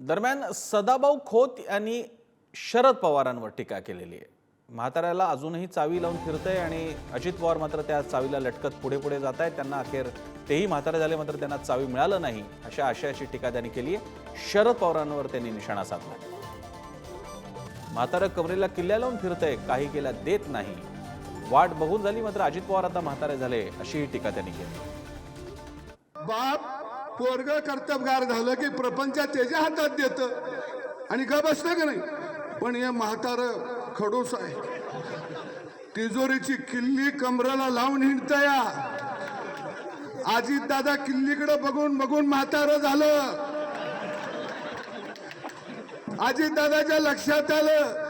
दरम्यान सदाभाऊ खोत यांनी शरद पवारांवर टीका केलेली आहे. म्हाताऱ्याला अजूनही चावी लावून फिरतंय आणि अजित पवार मात्र त्या चावीला लटकत पुढे पुढे जात आहेत त्यांना अखेर तेही म्हातारे झाले मात्र त्यांना चावी मिळालं नाही अशा आशयाची टीका त्यांनी केली आहे. शरद पवारांवर त्यांनी निशाणा साधला म्हातारं कमरेला किल्ल्या लावून फिरतंय काही केला देत नाही. वाट बघून झाली मात्र अजित पवार आता म्हातारे झाले अशीही टीका त्यांनी केली. बाप! पोरग कर्तबगार झालं की प्रपंच त्याच्या हातात देतं. आणि ग बसतं का नाही? पण हे म्हातार खडूस आहे. तिजोरीची किल्ली कमराला लावून हिंडतया अजित दादा किल्लीकडे बघून बघून म्हातार झालं. आजी दादाच्या लक्षात आलं.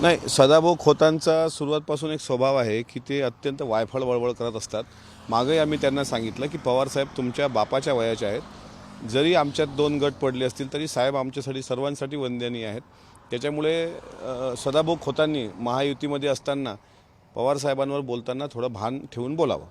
नाही सदाभाऊ खोतांचा सुरुवातपासून एक स्वभाव आहे की ते अत्यंत वायफळ वळवळ करत असतात. मागही आम्ही त्यांना सांगितलं की पवारसाहेब तुमच्या बापाच्या वयाचे आहेत. जरी आमच्यात दोन गट पडले असतील तरी साहेब आमच्यासाठी सर्वांसाठी वंदनीय आहेत. त्याच्यामुळे सदाभाऊ खोतांनी महायुतीमध्ये असताना पवारसाहेबांवर बोलताना थोडं भान ठेवून बोलावं.